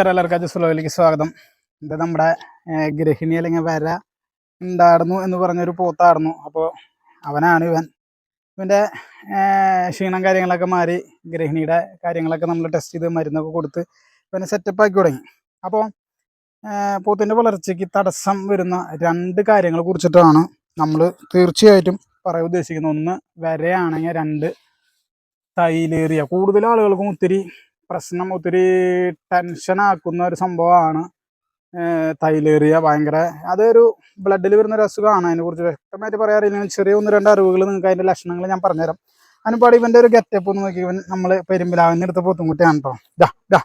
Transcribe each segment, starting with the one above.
എല്ലാവർക്കും ജുസ്ലോയിലേക്ക് സ്വാഗതം. ഇത് നമ്മുടെ ഗൃഹിണി അല്ലെങ്കിൽ വര ഉണ്ടായിരുന്നു എന്ന് പറഞ്ഞൊരു പോത്തായിരുന്നു അപ്പോൾ അവനാണ് ഇവൻ. ഇവന്റെ ക്ഷീണം കാര്യങ്ങളൊക്കെ മാറി ഗൃഹിണിയുടെ കാര്യങ്ങളൊക്കെ നമ്മൾ ടെസ്റ്റ് ചെയ്ത് മരുന്നൊക്കെ കൊടുത്ത് ഇവനെ സെറ്റപ്പ് ആക്കി തുടങ്ങി. അപ്പോൾ പോത്തിന്റെ വളർച്ചയ്ക്ക് തടസ്സം വരുന്ന രണ്ട് കാര്യങ്ങളെ കുറിച്ചിട്ടാണ് നമ്മൾ തീർച്ചയായിട്ടും പറയാൻ ഉദ്ദേശിക്കുന്നത്. ഒന്ന് വരയാണെങ്കിൽ രണ്ട് തൈലേറിയ. കൂടുതൽ ആളുകൾക്കും ഒത്തിരി പ്രശ്നം ഒത്തിരി ടെൻഷൻ ആക്കുന്ന ഒരു സംഭവമാണ്. തൈലേറിയ ഭയങ്കര. അതൊരു ബ്ലഡിൽ വരുന്ന ഒരു അസുഖമാണ്. അതിനെ കുറിച്ച് വ്യക്തമായിട്ട് പറയാറില്ലെങ്കിൽ ചെറിയ ഒന്ന് രണ്ട് അറിവുകൾ നിങ്ങൾക്ക് അതിന്റെ ലക്ഷണങ്ങൾ ഞാൻ പറഞ്ഞുതരാം. അതിനുപാട് ഇവന്റെ ഒരു ഗെറ്റപ്പ് ഒന്ന് നോക്കി. ഇവൻ നമ്മൾ പെരുമ്പിലാവിന്റെ അടുത്ത് പോത്തുംകുട്ടിയാണ് കേട്ടോ ഡാ ഡാ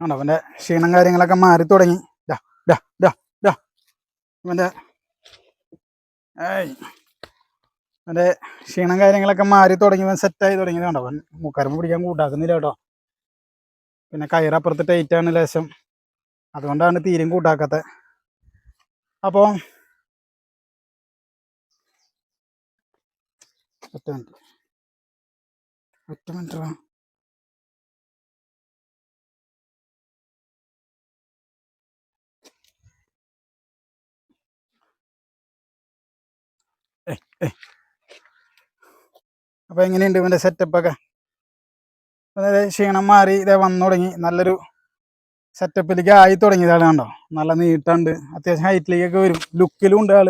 അവന്റെ ക്ഷീണം കാര്യങ്ങളൊക്കെ മാറി തുടങ്ങി. ഡാ ഡാ ഡാ ഡാ ഇവന്റെ ഏയ്. അവന്റെ ക്ഷീണം കാര്യങ്ങളൊക്കെ മാറി തുടങ്ങി സെറ്റ് സെറ്റായി തുടങ്ങിയത് കണ്ടോ? മൂക്കാരമ്പ് പിടിക്കാൻ കൂട്ടാക്കുന്നില്ല കേട്ടോ. പിന്നെ കയറപ്പുറത്ത് ടൈറ്റാണ് ലേശം. അതുകൊണ്ടാണ് തീരും കൂട്ടാക്കാത്തത് അപ്പോൾ ഒറ്റ മിനിറ്റ്. അപ്പൊ എങ്ങനെയുണ്ട് ഇവന്റെ സെറ്റപ്പൊക്കെ അതായത് ക്ഷീണം മാറി ഇതേ വന്നു തുടങ്ങി. നല്ലൊരു സെറ്റപ്പിലേക്ക് ആയി തുടങ്ങിയതാണ് കണ്ടോ? നല്ല നീട്ടുണ്ട്. അത്യാവശ്യം ഹൈറ്റിലേക്കൊക്കെ വരും. ലുക്കിലും ഉണ്ട് ആൾ.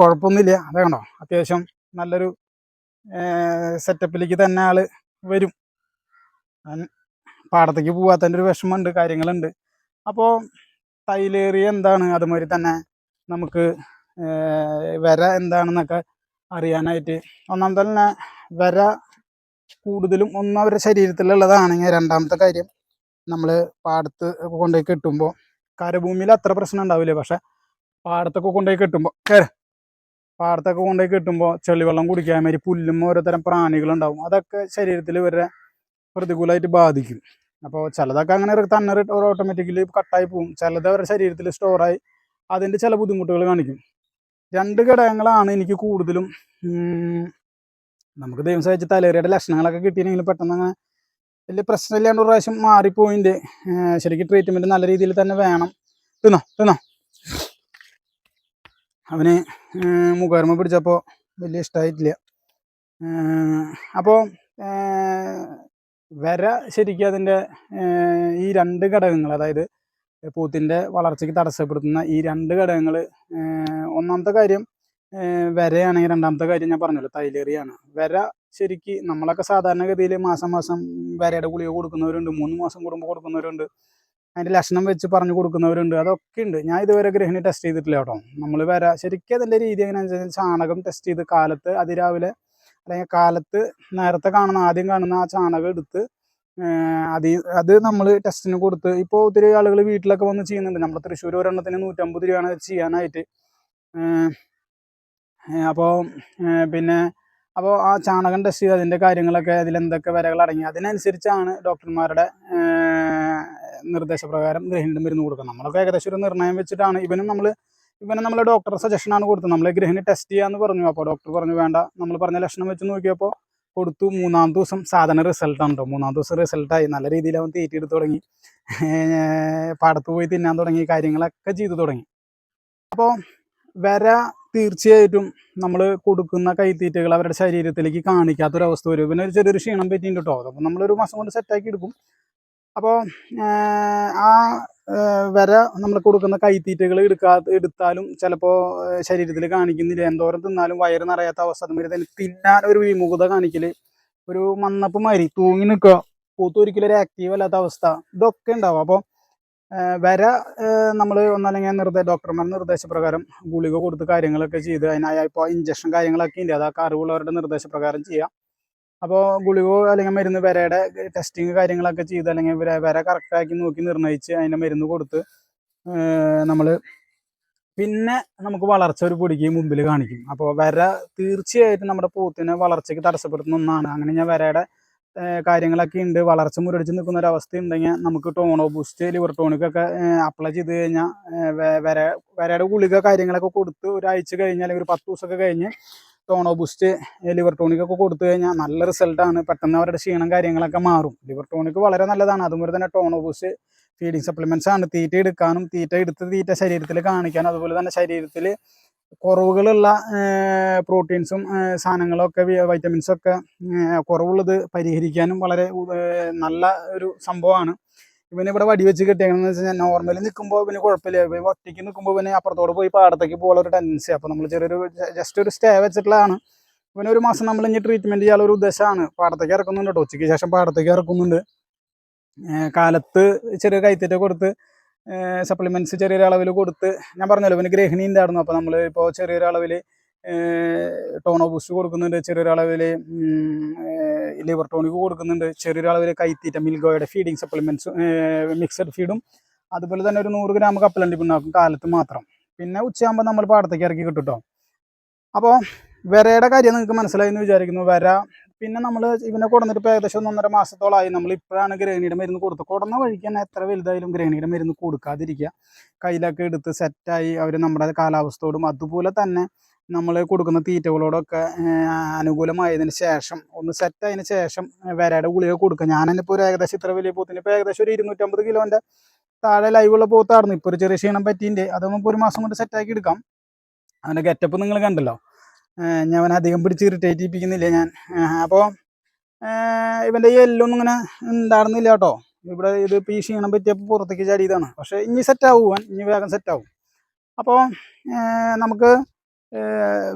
കുഴപ്പമൊന്നുമില്ല. അതെ കണ്ടോ? അത്യാവശ്യം നല്ലൊരു സെറ്റപ്പിലേക്ക് തന്നെ ആൾ വരും. പാടത്തേക്ക് പോവാത്തതിന്റെ ഒരു വിഷമമുണ്ട്. കാര്യങ്ങളുണ്ട്. അപ്പോൾ തൈലേറിയ എന്താണ്? അതുമാതിരി തന്നെ നമുക്ക് വര എന്താണെന്നൊക്കെ അറിയാനായിട്ട്. ഒന്നാമത്തെ തന്നെ വര കൂടുതലും ഒന്നും അവരുടെ ശരീരത്തിലുള്ളതാണെങ്കിൽ രണ്ടാമത്തെ കാര്യം നമ്മൾ പാടത്ത് കൊണ്ടുപോയി കെട്ടുമ്പോൾ കരഭൂമിയിൽ അത്ര പ്രശ്നം ഉണ്ടാവില്ല. പക്ഷെ പാടത്തൊക്കെ കൊണ്ടുപോയി കെട്ടുമ്പോൾ പാടത്തൊക്കെ കൊണ്ടുപോയി കെട്ടുമ്പോൾ ചെളിവെള്ളം കുടിക്കാൻ മാതിരി പുല്ലും ഓരോതരം പ്രാണികളുണ്ടാവും. അതൊക്കെ ശരീരത്തിൽ ഇവരെ പ്രതികൂലമായിട്ട് ബാധിക്കും. അപ്പോൾ ചിലതൊക്കെ അങ്ങനെ തന്നെ ഓട്ടോമാറ്റിക്കലി കട്ടായി പോകും ചിലത് അവരുടെ ശരീരത്തിൽ സ്റ്റോറായി അതിന്റെ ചില ബുദ്ധിമുട്ടുകൾ കാണിക്കും. രണ്ട് ഘടകങ്ങളാണ് എനിക്ക് കൂടുതലും നമുക്ക് ദൈവം സഹിച്ച് തലേറിയുടെ ലക്ഷണങ്ങളൊക്കെ കിട്ടിയെങ്കിൽ പെട്ടെന്ന് അങ്ങനെ വലിയ പ്രശ്നമില്ലാണ്ട് ഒരു പ്രാവശ്യം മാറിപ്പോയിന്റെ ശരിക്കും ട്രീറ്റ്മെന്റ് നല്ല രീതിയിൽ തന്നെ വേണം. തിന്നോ? തിന്നോ? അവന് മുഖർമ്മ പിടിച്ചപ്പോൾ വലിയ ഇഷ്ടമായിട്ടില്ല അപ്പോൾ വര ശരിക്കും അതിന്റെ ഈ രണ്ട് ഘടകങ്ങൾ അതായത് പൂത്തിന്റെ വളർച്ചയ്ക്ക് തടസ്സപ്പെടുത്തുന്ന ഈ രണ്ട് ഘടകങ്ങൾ ഒന്നാമത്തെ കാര്യം വരയാണെങ്കിൽ രണ്ടാമത്തെ കാര്യം ഞാൻ പറഞ്ഞല്ലോ തൈലേറിയാണ്. വര ശരിക്ക് നമ്മളൊക്കെ സാധാരണഗതിയിൽ മാസം മാസം വരയുടെ ഗുളിക കൊടുക്കുന്നവരുണ്ട് മൂന്ന് മാസം കൂടുമ്പോൾ കൊടുക്കുന്നവരുണ്ട് അതിന്റെ ലക്ഷണം വെച്ച് പറഞ്ഞു കൊടുക്കുന്നവരുണ്ട് അതൊക്കെ ഉണ്ട്. ഞാൻ ഇതുവരെ ഗ്രഹിണി ടെസ്റ്റ് ചെയ്തിട്ടില്ല കേട്ടോ. നമ്മൾ വര ശരിക്കും അതിന്റെ രീതി എങ്ങനെയാണെന്ന് വെച്ചാൽ ചാണകം ടെസ്റ്റ് ചെയ്ത് കാലത്ത് അതിരാവിലെ അല്ലെങ്കിൽ കാലത്ത് നേരത്തെ കാണുന്ന ആദ്യം കാണുന്ന ആ ചാണകം എടുത്ത് അത് അത് നമ്മൾ ടെസ്റ്റിന് കൊടുത്ത് ഇപ്പോൾ ഒത്തിരി ആളുകൾ വീട്ടിലൊക്കെ വന്ന് ചെയ്യുന്നുണ്ട്. നമ്മുടെ തൃശ്ശൂർ ഒരെണ്ണത്തിന് നൂറ്റമ്പത് രൂപയാണ് ചെയ്യാനായിട്ട്. അപ്പോൾ പിന്നെ അപ്പോൾ ആ ചാണകം ടെസ്റ്റ് ചെയ്ത് അതിന്റെ കാര്യങ്ങളൊക്കെ അതിലെന്തൊക്കെ വരകൾ അടങ്ങി അതിനനുസരിച്ചാണ് ഡോക്ടർമാരുടെ നിർദ്ദേശപ്രകാരം ഗ്രഹിണിയുടെ മരുന്ന് കൊടുക്കുക നമ്മളൊക്കെ ഏകദേശം ഒരു നിർണയം വെച്ചിട്ടാണ്. ഇവനും നമ്മൾ ഇവനെ നമ്മൾ ഡോക്ടറുടെ സജഷനാണ് കൊടുത്തത്. നമ്മൾ ഗ്രഹിണി ടെസ്റ്റ് ചെയ്യാമെന്ന് പറഞ്ഞു. അപ്പോൾ ഡോക്ടർ പറഞ്ഞു വേണ്ട നമ്മൾ പറഞ്ഞ ലക്ഷണം വെച്ച് നോക്കിയപ്പോൾ കൊടുത്തു. മൂന്നാം ദിവസം സാധന റിസൾട്ട് ഉണ്ടോ മൂന്നാം ദിവസം റിസൾട്ടായി നല്ല രീതിയിൽ അവൻ തീറ്റിയെടുത്ത് തുടങ്ങി. പാടത്ത് പോയി തിന്നാൻ തുടങ്ങി. കാര്യങ്ങളൊക്കെ ചെയ്തു തുടങ്ങി. അപ്പോൾ വര തീർച്ചയായിട്ടും നമ്മൾ കൊടുക്കുന്ന കൈത്തീറ്റകൾ അവരുടെ ശരീരത്തിലേക്ക് കാണിക്കാത്തൊരവസ്ഥ വരും. പിന്നെ ഒരു ചെറിയൊരു ക്ഷീണം പറ്റിയിട്ടുണ്ടോ അതപ്പോൾ നമ്മളൊരു മാസം കൊണ്ട് സെറ്റാക്കി എടുക്കും. അപ്പോൾ ആ വരെ വര നമ്മൾ കൊടുക്കുന്ന കൈത്തീറ്റകൾ എടുക്കാ എടുത്താലും ചിലപ്പോൾ ശരീരത്തിൽ കാണിക്കുന്നില്ല. എന്തോരം തിന്നാലും വയറ് നിറയാത്ത അവസ്ഥ. അതുമാതിരി തന്നെ തിന്നാൻ ഒരു വിമുഖത കാണിക്കൽ ഒരു മന്നപ്പ് മാതിരി തൂങ്ങി നിൽക്കുക പൂത്ത് ഒരിക്കലും ഒരു ആക്റ്റീവ് അല്ലാത്ത അവസ്ഥ. ഇതൊക്കെ ഉണ്ടാവും. അപ്പോൾ വര നമ്മൾ ഒന്നല്ലെങ്കിൽ നിർദ്ദേ ഡോക്ടർമാരുടെ നിർദ്ദേശപ്രകാരം ഗുളിക കൊടുത്ത് കാര്യങ്ങളൊക്കെ ചെയ്ത് അതിനായ ഇപ്പോൾ ഇഞ്ചക്ഷൻ കാര്യങ്ങളൊക്കെ ഉണ്ട് അതൊക്കെ അറിവുള്ളവരുടെ നിർദ്ദേശപ്രകാരം ചെയ്യാം. അപ്പോൾ ഗുളികോ അല്ലെങ്കിൽ മരുന്ന് വരയുടെ ടെസ്റ്റിങ് കാര്യങ്ങളൊക്കെ ചെയ്ത് അല്ലെങ്കിൽ വര കറക്റ്റാക്കി നോക്കി നിർണയിച്ച് അതിന്റെ മരുന്ന് കൊടുത്ത് നമ്മൾ പിന്നെ നമുക്ക് വളർച്ച ഒരു പൊടിക്ക് മുമ്പിൽ കാണിക്കും. അപ്പോൾ വര തീർച്ചയായിട്ടും നമ്മുടെ പോത്തിനെ വളർച്ചയ്ക്ക് തടസ്സപ്പെടുത്തുന്ന ഒന്നാണ്. അങ്ങനെ ഞാൻ വരയുടെ കാര്യങ്ങളൊക്കെ ഉണ്ട്. വളർച്ച മുരടിച്ച് നിൽക്കുന്ന ഒരു അവസ്ഥ ഉണ്ടെങ്കിൽ നമുക്ക് ടോണോ ബൂസ്റ്റ് ലിവർ ടോണിക്കൊക്കെ അപ്ലൈ ചെയ്ത് കഴിഞ്ഞാൽ വര വരയുടെ ഗുളിക കാര്യങ്ങളൊക്കെ കൊടുത്ത് ഒരാഴ്ച കഴിഞ്ഞ് അല്ലെങ്കിൽ ഒരു പത്ത് ദിവസമൊക്കെ കഴിഞ്ഞ് ടോണോ ബൂസ്റ്റ് ലിവർ ടോണിക് ഒക്കെ കൊടുത്തു കഴിഞ്ഞാൽ നല്ല റിസൾട്ടാണ് പെട്ടെന്ന് അവരുടെ ക്ഷീണം കാര്യങ്ങളൊക്കെ മാറും. ലിവർ ടോണിക് വളരെ നല്ലതാണ്. അതുപോലെ തന്നെ ടോണോ ബൂസ്റ്റ് ഫീഡിങ് സപ്ലിമെന്റ്സ് ആണ്. തീറ്റ എടുക്കാനും തീറ്റ എടുത്ത് തീറ്റ ശരീരത്തിൽ കാണിക്കാനും അതുപോലെ തന്നെ ശരീരത്തിൽ കുറവുകളുള്ള പ്രോട്ടീൻസും സാധനങ്ങളും ഒക്കെ വൈറ്റമിൻസും ഒക്കെ കുറവുള്ളത് പരിഹരിക്കാനും വളരെ നല്ല ഒരു സംഭവമാണ്. ഇവന് ഇവിടെ വടി വെച്ച് കിട്ടിയെന്ന് വെച്ച് കഴിഞ്ഞാൽ നോർമലി നിൽക്കുമ്പോൾ പിന്നെ കുഴപ്പമില്ല. ഇവ ഒറ്റയ്ക്ക് നിൽക്കുമ്പോൾ പിന്നെ അപ്പുറത്തോട് പോയി പാടത്തേക്ക് പോകാനുള്ള ഒരു ടെൻഡൻസി അപ്പോൾ നമ്മൾ ചെറിയൊരു ജസ്റ്റ് ഒരു സ്റ്റേ വെച്ചിട്ടുള്ളതാണ്. പിന്നെ ഒരു മാസം നമ്മൾ ഇനി ട്രീറ്റ്മെന്റ് ചെയ്യാനുള്ള ഒരു ഉദ്ദേശമാണ്. പാടത്തേക്ക് ഇറക്കുന്നുണ്ട് കേട്ടോ. ഉച്ചയ്ക്ക് ശേഷം പാടത്തേക്ക് ഇറക്കുന്നുണ്ട്. കാലത്ത് ചെറിയ കൈത്തേറ്റ കൊടുത്ത് സപ്ലിമെന്റ്സ് ചെറിയൊരു അളവിൽ കൊടുത്ത് ഞാൻ പറഞ്ഞല്ലോ പിന്നെ ഗ്രഹിണി ഉണ്ടായിരുന്നു അപ്പോൾ നമ്മൾ ഇപ്പോൾ ചെറിയൊരു അളവിൽ ടോണോ ബൂസ്റ്റ് കൊടുക്കുന്നുണ്ട് ചെറിയൊരളവിൽ ലിവർ ടോണിക് കൊടുക്കുന്നുണ്ട്. ചെറിയൊരളവിൽ കൈത്തീറ്റ മിൽഗോയുടെ ഫീഡിങ് സപ്ലിമെന്റ്സ് മിക്സഡ് ഫീഡും അതുപോലെ തന്നെ ഒരു നൂറ് ഗ്രാം കപ്പലണ്ടി പിണ്ണാക്കും കാലത്ത് മാത്രം. പിന്നെ ഉച്ചയാകുമ്പോൾ നമ്മൾ പാടത്തേക്ക് ഇറക്കി കിട്ടും അപ്പോൾ വിരയുടെ കാര്യം നിങ്ങൾക്ക് മനസ്സിലായി എന്ന് വിചാരിക്കുന്നു. വര പിന്നെ നമ്മൾ ഇവനെ കൊടുന്നിട്ട് ഇപ്പോൾ ഏകദേശം ഒന്ന് ഒന്നര മാസത്തോളമായി നമ്മൾ ഇപ്പോഴാണ് ഗ്രേണിയുടെ മരുന്ന് കൊടുത്തത്. കൊടുന്ന വഴിക്ക് തന്നെ എത്ര വലുതായാലും ഗ്രേണിയുടെ മരുന്ന് കൊടുക്കാതിരിക്കുക. കയ്യിലൊക്കെ എടുത്ത് സെറ്റായി അവർ നമ്മുടെ കാലാവസ്ഥയോടും അതുപോലെ തന്നെ നമ്മൾ കൊടുക്കുന്ന തീറ്റകളോടൊക്കെ അനുകൂലമായതിന് ശേഷം ഒന്ന് സെറ്റ് സെറ്റായതിന് ശേഷം വരയുടെ ഗുളിക കൊടുക്കുക. ഞാനിപ്പോൾ ഒരു ഏകദേശം ഇത്ര വലിയ പോത്തിന് ഇപ്പോൾ ഏകദേശം ഒരു ഇരുന്നൂറ്റമ്പത് കിലോന്റെ താഴെ ലൈവുള്ള പോത്തായിരുന്നു. ഇപ്പോൾ ഒരു ചെറിയ ക്ഷീണം പറ്റിയിട്ടുണ്ട് അതൊന്നും ഇപ്പോൾ ഒരു മാസം കൊണ്ട് സെറ്റാക്കി എടുക്കാം. അവന്റെ ഗെറ്റപ്പ് നിങ്ങൾ കണ്ടല്ലോ. ഞാൻ അധികം പിടിച്ച് ഇറിറ്റേറ്റ് ഞാൻ. അപ്പോൾ ഇവന്റെ ഈ എല്ലൊന്നും ഇങ്ങനെ ഉണ്ടായിരുന്നില്ല കേട്ടോ. ഇവിടെ ഇത് ഈ ക്ഷീണം പറ്റിയപ്പോൾ പുറത്തേക്ക് ചാടിയതാണ്. പക്ഷേ ഇനി സെറ്റാവും ഇനി വേഗം സെറ്റാവും അപ്പോൾ നമുക്ക്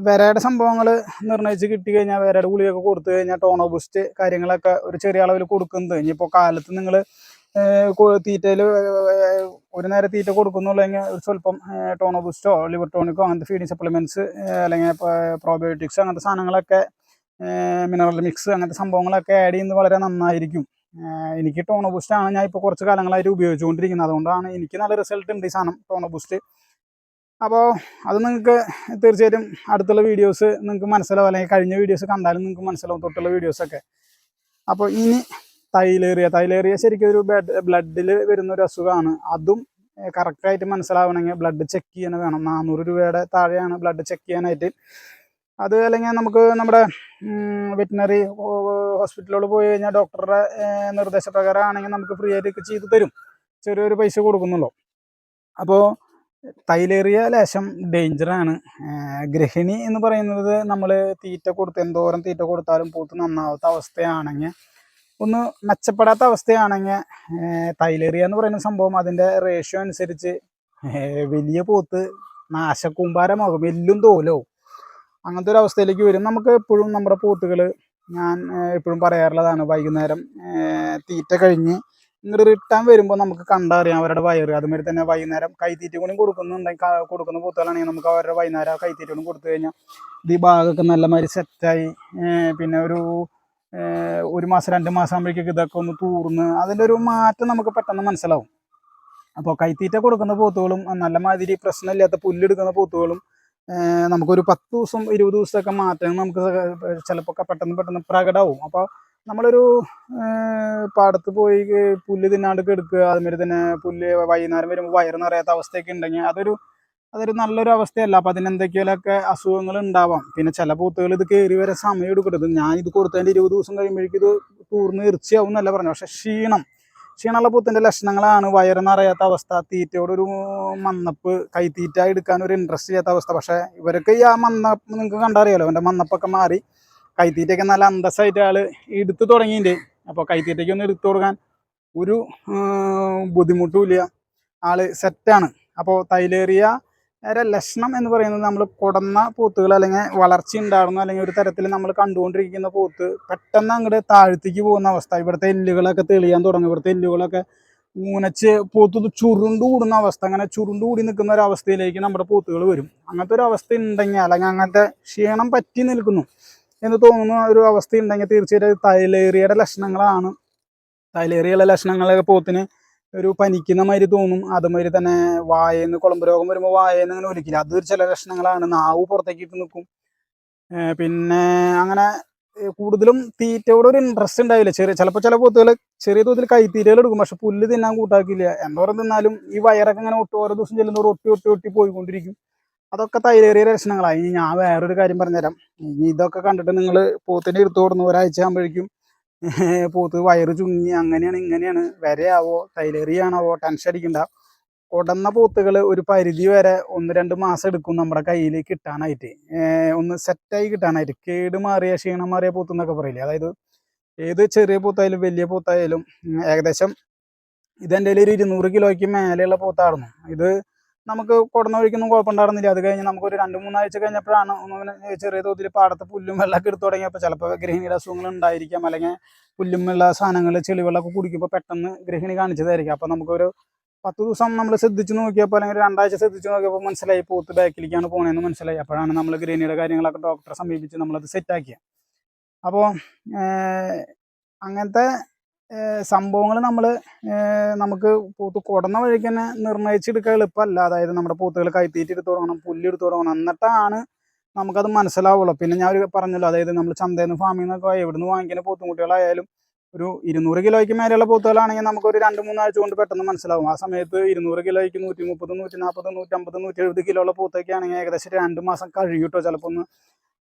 വിരയുടെ സംഭവങ്ങൾ നിർണയിച്ച് കിട്ടി കഴിഞ്ഞാൽ വിരയുടെ ഗുളികയൊക്കെ കൊടുത്തു കഴിഞ്ഞാൽ ടോണോ ബൂസ്റ്റ് കാര്യങ്ങളൊക്കെ ഒരു ചെറിയ അളവിൽ കൊടുക്കുന്നത് ഇനിയിപ്പോൾ കാലത്ത് നിങ്ങൾ തീറ്റയിൽ ഒരു നേരം തീറ്റ കൊടുക്കുന്നുള്ളെങ്കിൽ ഒരു സ്വല്പം ടോണോ ബൂസ്റ്റോ ലിവർ ടോണിക്കോ അങ്ങനത്തെ ഫീഡിങ് സപ്ലിമെന്റ്സ് അല്ലെങ്കിൽ പ്രോബയോട്ടിക്സ് അങ്ങനത്തെ സാധനങ്ങളൊക്കെ മിനറൽ മിക്സ് അങ്ങനത്തെ സംഭവങ്ങളൊക്കെ ആഡ് ചെയ്യുന്നത് വളരെ നന്നായിരിക്കും. എനിക്ക് ടോണോ ബൂസ്റ്റാണ് ഞാൻ ഇപ്പോൾ കുറച്ച് കാലങ്ങളായിട്ട് ഉപയോഗിച്ചുകൊണ്ടിരിക്കുന്നത്. അതുകൊണ്ടാണ് എനിക്ക് നല്ല റിസൾട്ട് ഉണ്ട് ഈ സാധനം ടോണോ ബൂസ്റ്റ് അപ്പോൾ അത് നിങ്ങൾക്ക് തീർച്ചയായിട്ടും അടുത്തുള്ള വീഡിയോസ് നിങ്ങൾക്ക് മനസ്സിലാവും. അല്ലെങ്കിൽ കഴിഞ്ഞ വീഡിയോസ് കണ്ടാലും നിങ്ങൾക്ക് മനസ്സിലാവും തൊട്ടുള്ള വീഡിയോസൊക്കെ അപ്പോൾ ഇനി തൈലേറിയ തൈലേറിയ ശരിക്കും ഒരു ബ്ലഡിൽ വരുന്ന ഒരു അസുഖമാണ്. അതും കറക്റ്റായിട്ട് മനസ്സിലാവണമെങ്കിൽ ബ്ലഡ് ചെക്ക് ചെയ്യാൻ വേണം. നാനൂറ് രൂപയുടെ താഴെയാണ് ബ്ലഡ് ചെക്ക് ചെയ്യാനായിട്ട്. അത് അല്ലെങ്കിൽ നമുക്ക് നമ്മുടെ വെറ്റിനറി ഹോസ്പിറ്റലുകളിൽ പോയി കഴിഞ്ഞാൽ ഡോക്ടറുടെ നിർദ്ദേശപ്രകാരം ആണെങ്കിൽ നമുക്ക് ഫ്രീ ആയിട്ട് ചെയ്തു തരും. ചെറിയൊരു പൈസ കൊടുക്കുന്നുള്ളൂ. അപ്പോൾ തൈലേറിയ ലേശം ഡേഞ്ചറാണ്. ഗൃഹിണി എന്ന് പറയുന്നത് നമ്മൾ തീറ്റ കൊടുത്ത് എന്തോരം തീറ്റ കൊടുത്താലും പൂത്ത് നന്നാവാത്ത അവസ്ഥയാണെങ്കിൽ ഒന്ന് മെച്ചപ്പെടാത്ത അവസ്ഥയാണെങ്കിൽ തൈലേറിയ എന്ന് പറയുന്ന സംഭവം അതിന്റെ റേഷ്യോ അനുസരിച്ച് വലിയ പൂത്ത് നാശക്കൂമ്പാരമാകും എല്ലും തോലോ അങ്ങനത്തെ ഒരു അവസ്ഥയിലേക്ക് വരും. നമുക്ക് എപ്പോഴും നമ്മുടെ പോത്തുകൾ ഞാൻ എപ്പോഴും പറയാറുള്ളതാണ് വൈകുന്നേരം തീറ്റ കഴിഞ്ഞ് ഇങ്ങോട്ട് റിട്ടേൺ വരുമ്പോൾ നമുക്ക് കണ്ടറിയാം അവരുടെ വയറ് അതുമാതിരി തന്നെ വൈകുന്നേരം കൈത്തീറ്റ കൂടി കൊടുക്കുന്നുണ്ടെങ്കിൽ കൊടുക്കുന്ന പൂത്തുകളാണെങ്കിൽ നമുക്ക് അവരുടെ വൈകുന്നേരം കൈത്തീറ്റ കൂടി കൊടുത്തു കഴിഞ്ഞാൽ ഈ ഭാഗമൊക്കെ നല്ല മാതിരി സെറ്റായി പിന്നെ ഒരു ഒരു മാസം രണ്ട് മാസം ആകുമ്പോഴേക്കൊക്കെ ഇതൊക്കെ ഒന്ന് തൂർന്ന് അതിന്റെ ഒരു മാറ്റം നമുക്ക് പെട്ടെന്ന് മനസ്സിലാവും. അപ്പോൾ കൈത്തീറ്റ കൊടുക്കുന്ന പൂത്തുകളും നല്ല മാതിരി പ്രശ്നമില്ലാത്ത പുല്ലെടുക്കുന്ന പൂത്തുകളും നമുക്കൊരു പത്ത് ദിവസം ഇരുപത് ദിവസമൊക്കെ മാറ്റം നമുക്ക് ചിലപ്പോൾ പെട്ടെന്ന് പെട്ടെന്ന് പ്രകടമാവും. അപ്പോൾ നമ്മളൊരു പാടത്ത് പോയി പുല്ല് തിന്നാണ്ട് എടുക്കുക. അതുമാതിരി തന്നെ പുല്ല് വൈകുന്നേരം വരുമ്പോൾ വയറ് നിറയാത്ത അവസ്ഥയൊക്കെ ഉണ്ടെങ്കിൽ അതൊരു അതൊരു നല്ലൊരു അവസ്ഥയല്ല. അപ്പം അതിനെന്തൊക്കെയൊക്കെ അസുഖങ്ങൾ ഉണ്ടാവാം. പിന്നെ ചില പൂത്തുകൾ ഇത് കയറി വരെ സമയം എടുക്കരുത്. ഞാൻ ഇത് കൊടുത്തതിന്റെ ഇരുപത് ദിവസം കഴിയുമ്പോഴേക്കും ഇത് തൂർന്ന് ഇറച്ചിയാവും എന്നല്ല പറഞ്ഞു പക്ഷെ ക്ഷീണം ക്ഷീണമുള്ള പൂത്തിന്റെ ലക്ഷണങ്ങളാണ് വയറ് നിറയാത്ത അവസ്ഥ തീറ്റയോടൊരു മന്നപ്പ് കൈത്തീറ്റ എടുക്കാൻ ഒരു ഇൻട്രസ്റ്റ് ചെയ്യാത്ത അവസ്ഥ. പക്ഷേ ഇവരൊക്കെ ഈ ആ മന്നപ്പ് നിങ്ങൾക്ക് കണ്ടറിയാലോ? അവന്റെ മന്നപ്പൊക്കെ മാറി കൈത്തീറ്റയൊക്കെ നല്ല അന്തസ്സായിട്ട് ആൾ എടുത്തു തുടങ്ങിയിട്ടുണ്ട്. അപ്പോൾ കൈത്തീറ്റയ്ക്ക് ഒന്ന് എടുത്തു കൊടുക്കാൻ ഒരു ബുദ്ധിമുട്ടുമില്ല ആൾ സെറ്റാണ് അപ്പോൾ തൈലേറിയ ലക്ഷണം എന്ന് പറയുന്നത് നമ്മൾ കൊടന്ന പൂത്തുകൾ അല്ലെങ്കിൽ വളർച്ച ഉണ്ടാകുന്ന അല്ലെങ്കിൽ ഒരു തരത്തിൽ നമ്മൾ കണ്ടുകൊണ്ടിരിക്കുന്ന പൂത്ത് പെട്ടെന്ന് അങ്ങോട്ട് താഴ്ത്തേക്ക് പോകുന്ന അവസ്ഥ. ഇവിടുത്തെ എല്ലുകളൊക്കെ തെളിയാൻ തുടങ്ങും. ഇവിടുത്തെ എല്ലുകളൊക്കെ മൂനച്ച് പൂത്ത് ചുരുണ്ട് കൂടുന്ന അവസ്ഥ. അങ്ങനെ ചുരുണ്ട് കൂടി നിൽക്കുന്ന ഒരു അവസ്ഥയിലേക്ക് നമ്മുടെ പൂത്തുകൾ വരും. അങ്ങനത്തെ ഒരു അവസ്ഥ ഉണ്ടെങ്കിൽ അല്ലെങ്കിൽ അങ്ങനത്തെ ക്ഷീണം പറ്റി നിൽക്കുന്നു. എന്ന് തോന്നുന്ന ഒരു അവസ്ഥയുണ്ടെങ്കിൽ തീർച്ചയായിട്ടും തൈലേറിയയുടെ ലക്ഷണങ്ങളാണ്. തൈലേറിയുള്ള ലക്ഷണങ്ങളൊക്കെ പോത്തിന് ഒരു പനിക്കുന്ന മാതിരി തോന്നും. അതുമാതിരി തന്നെ വായന്ന് കുളമ്പ് രോഗം വരുമ്പോൾ വായന്ന് അങ്ങനെ ഒലിക്കില്ല. അതൊരു ചില ലക്ഷണങ്ങളാണ്. നാവ് പുറത്തേക്ക് ഇട്ട് നിൽക്കും പിന്നെ അങ്ങനെ കൂടുതലും തീറ്റയോട് ഒരു ഇൻട്രസ്റ്റ് ഉണ്ടാവില്ല. ചെറിയ ചിലപ്പോൾ ചില പോത്തുകൾ ചെറിയ തോതിൽ കൈത്തീറ്റകൾ എടുക്കും. പക്ഷെ പുല്ല് തിന്നാൻ കൂട്ടാക്കില്ല. എന്തോരം തിന്നാലും ഈ വയറൊക്കെ ഇങ്ങനെ ഒട്ടി ഓരോ ദിവസം ചെല്ലുന്നവർ ഒട്ടി ഒട്ടി ഒട്ടി പോയിക്കൊണ്ടിരിക്കും. അതൊക്കെ തൈലേറിയ ലക്ഷണങ്ങളായി ഇനി ഞാൻ വേറൊരു കാര്യം പറഞ്ഞുതരാം. ഇനി ഇതൊക്കെ കണ്ടിട്ട് നിങ്ങൾ പോത്തിനെ എടുത്തു കൊടുന്ന് ഒരാഴ്ച ആകുമ്പോഴേക്കും പോത്ത് വയറ് ചുങ്ങി അങ്ങനെയാണ് ഇങ്ങനെയാണ്. വരെയാവോ? തൈലേറിയാണാവോ? ടെൻഷൻ അടിക്കണ്ട. ഉടന്ന പോത്തുകൾ ഒരു പരിധി വരെ ഒന്ന് രണ്ട് മാസം എടുക്കും നമ്മുടെ കയ്യിൽ കിട്ടാനായിട്ട്. ഒന്ന് സെറ്റായി കിട്ടാനായിട്ട്. കേട് മാറിയ ക്ഷീണം മാറിയ പോത്ത് എന്നൊക്കെ പറയില്ലേ? അതായത് ഏത് ചെറിയ പോത്തായാലും വലിയ പോത്തായാലും ഏകദേശം ഇതെന്റെ ഒരു ഇരുന്നൂറ് കിലോയ്ക്ക് മേലെയുള്ള പോത്തായിരുന്നു. ഇത് നമുക്ക് കൊടുന്ന വഴിക്കൊന്നും കുഴപ്പമുണ്ടായിരുന്നില്ല. അത് കഴിഞ്ഞ് നമുക്കൊരു രണ്ട് മൂന്നാഴ്ച കഴിഞ്ഞപ്പോഴാണ് ചെറിയ തോതിൽ പാടത്ത് പുല്ലും വെള്ളമൊക്കെ എടുത്തു തുടങ്ങിയപ്പോൾ ചിലപ്പോൾ ഗൃഹിണിയുടെ അസുഖങ്ങൾ ഉണ്ടായിരിക്കാം. അല്ലെങ്കിൽ പുല്ലും വെള്ള സാധനങ്ങൾ ചെളിവെള്ളമൊക്കെ കുടിക്കുമ്പോൾ പെട്ടെന്ന് ഗൃഹിണി കാണിച്ചതായിരിക്കും. അപ്പോൾ നമുക്കൊരു പത്ത് ദിവസം നമ്മൾ ശ്രദ്ധിച്ച് നോക്കിയപ്പോൾ അല്ലെങ്കിൽ ഒരു രണ്ടാഴ്ച ശ്രദ്ധിച്ച് നോക്കിയപ്പോൾ മനസ്സിലായി പോത്ത് ബാക്കിലേക്കാണ് പോണതെന്ന് മനസ്സിലായി. അപ്പോഴാണ് നമ്മൾ ഗ്രീനിയുടെ കാര്യങ്ങളൊക്കെ ഡോക്ടറെ സമീപിച്ച് നമ്മളത് സെറ്റാക്കിയത് അപ്പോൾ അങ്ങനത്തെ സംഭവങ്ങൾ നമ്മൾ നമുക്ക് പൂത്ത് കൊടുന്ന വഴിക്ക് തന്നെ നിർണയിച്ചെടുക്കാൻ എളുപ്പമല്ല. അതായത് നമ്മുടെ പൂത്തുകൾ കൈത്തീറ്റ് എടുത്ത് തുടങ്ങണം പുല്ല് എടുത്ത് തുടങ്ങണം. എന്നിട്ടാണ് നമുക്കത് മനസ്സിലാവുള്ളൂ. പിന്നെ ഞാൻ ഒരു പറഞ്ഞല്ലോ അതായത് നമ്മൾ ചന്തയിൽ നിന്ന് ഫാമിൽ നിന്നൊക്കെ എവിടെ നിന്ന് വാങ്ങിക്കുന്ന പോത്തുകുട്ടികളായാലും ഒരു ഇരുന്നൂറ് കിലോയ്ക്ക് മേലെയുള്ള പൂത്തുകളാണെങ്കിൽ നമുക്കൊരു രണ്ട് മൂന്നാഴ്ച കൊണ്ട് പെട്ടെന്ന് മനസ്സിലാവും. ആ സമയത്ത് ഇരുന്നൂറ് കിലോയ്ക്ക് നൂറ്റി മുപ്പത് നൂറ്റി നാൽപ്പത് നൂറ്റമ്പത് നൂറ്റി എഴുപത് കിലോ ഉള്ള പൂത്തൊക്കെ ആണെങ്കിൽ ഏകദേശം രണ്ട് മാസം കഴിയും കേട്ടോ ചിലപ്പോൾ ഒന്ന്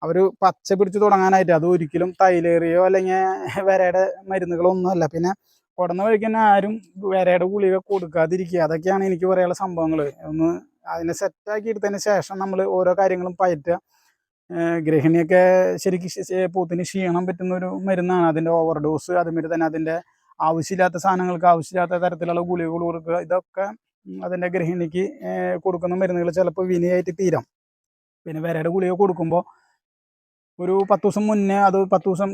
അവർ പച്ച പിടിച്ച് തുടങ്ങാനായിട്ട് അത് ഒരിക്കലും തൈലേറിയോ അല്ലെങ്കിൽ വരയുടെ മരുന്നുകളോ ഒന്നുമല്ല പിന്നെ കൊടന്ന വഴിക്ക് തന്നെ ആരും വരയുടെ ഗുളിക കൊടുക്കാതിരിക്കുക. അതൊക്കെയാണ് എനിക്ക് പറയാനുള്ള സംഭവങ്ങൾ ഒന്ന് അതിനെ സെറ്റാക്കി എടുത്തതിന് ശേഷം നമ്മൾ ഓരോ കാര്യങ്ങളും പയറ്റുക. ഗൃഹിണിയൊക്കെ ശരിക്കും ശ- ക്ഷീണം പറ്റുന്ന ഒരു മരുന്നാണ്. അതിന്റെ ഓവർ ഡോസ് അതുമാതിരി തന്നെ അതിന്റെ ആവശ്യമില്ലാത്ത സാധനങ്ങൾക്ക് ആവശ്യമില്ലാത്ത തരത്തിലുള്ള ഗുളികകൾ കൊടുക്കുക. ഇതൊക്കെ അതിന്റെ ഗൃഹിണിക്ക് കൊടുക്കുന്ന മരുന്നുകൾ ചിലപ്പോൾ വിനയായിട്ട് തീരാം. പിന്നെ വരയുടെ ഗുളിക കൊടുക്കുമ്പോൾ ഒരു പത്ത് ദിവസം മുന്നേ അത് പത്ത് ദിവസം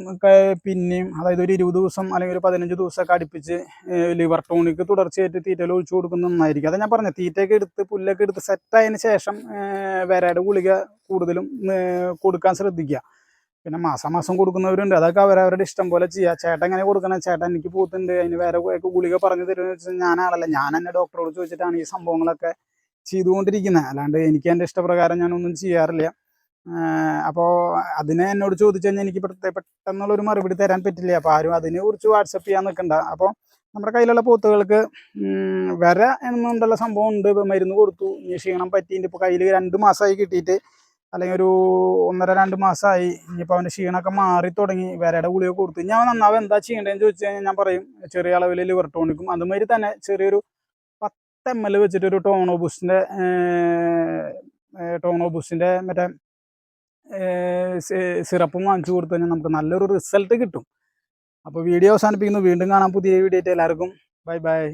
പിന്നെയും അതായത് ഒരു ഇരുപത് ദിവസം അല്ലെങ്കിൽ ഒരു പതിനഞ്ച് ദിവസമൊക്കെ അടുപ്പിച്ച് ലിവർ ടോണിക്ക് തുടർച്ചയായിട്ട് തീറ്റയിൽ ഒഴിച്ചു കൊടുക്കുന്നത് നന്നായിരിക്കും. അതാ ഞാൻ പറഞ്ഞത് തീറ്റയൊക്കെ എടുത്ത് പുല്ലൊക്കെ എടുത്ത് സെറ്റായതിന് ശേഷം വരയുടെ ഗുളിക കൂടുതലും കൊടുക്കാൻ ശ്രദ്ധിക്കുക. പിന്നെ മാസം മാസം കൊടുക്കുന്നവരുണ്ട് അതൊക്കെ അവരവരുടെ ഇഷ്ടം പോലെ ചെയ്യുക ചേട്ടൻ എങ്ങനെ കൊടുക്കണം? ചേട്ടൻ എനിക്ക് പോത്തുണ്ട് അതിന് വേറെ ഗുളിക പറഞ്ഞു തരുമെന്ന് വെച്ചാൽ ഞാനാളല്ല ഞാൻ എന്നെ ഡോക്ടറോട് ചോദിച്ചിട്ടാണ് ഈ സംഭവങ്ങളൊക്കെ ചെയ്തുകൊണ്ടിരിക്കുന്നത് അല്ലാണ്ട് എനിക്ക് എന്റെ ഇഷ്ടപ്രകാരം ഞാനൊന്നും ചെയ്യാറില്ല. അപ്പോൾ അതിനെ എന്നോട് ചോദിച്ചു കഴിഞ്ഞാൽ എനിക്ക് പെട്ടെ- പെട്ടെന്നുള്ള ഒരു മറുപടി തരാൻ പറ്റില്ല. അപ്പോൾ ആരും അതിനെ കുറിച്ച് വാട്സപ്പ് ചെയ്യാൻ നിൽക്കണ്ട അപ്പോൾ നമ്മുടെ കയ്യിലുള്ള പോത്തുകൾക്ക് വര എന്നുണ്ടുള്ള സംഭവം ഉണ്ട്. മരുന്ന് കൊടുത്തു. ഇനി ക്ഷീണം പറ്റിയിട്ട് ഇപ്പോൾ കയ്യിൽ രണ്ട് മാസമായി കിട്ടിയിട്ട്. അല്ലെങ്കിൽ ഒരു ഒന്നര രണ്ട് മാസമായി ഇനിയിപ്പോൾ അവന്റെ ക്ഷീണമൊക്കെ മാറി തുടങ്ങി. വരയുടെ ഗുളിക കൊടുത്തു. ഞാൻ നന്നാവ്? എന്താ ചെയ്യേണ്ടതെന്ന് ചോദിച്ചു കഴിഞ്ഞാൽ ഞാൻ പറയും ചെറിയ അളവിൽ ലിവർ ടോണിക്കും. അതുമാതിരി തന്നെ ചെറിയൊരു പത്ത് എം എൽ വെച്ചിട്ടൊരു ടോണോ ബൂസ്റ്റിന്റെ ടോണോ ബൂസ്റ്റിന്റെ മറ്റേ സിറപ്പും വാങ്ങിച്ചു കൊടുത്തു കഴിഞ്ഞാൽ നമുക്ക് നല്ലൊരു റിസൾട്ട് കിട്ടും. അപ്പോൾ വീഡിയോ അവസാനിപ്പിക്കുന്നു. വീണ്ടും കാണാം പുതിയ വീഡിയോ ആയിട്ട്. എല്ലാവർക്കും ബൈ ബൈ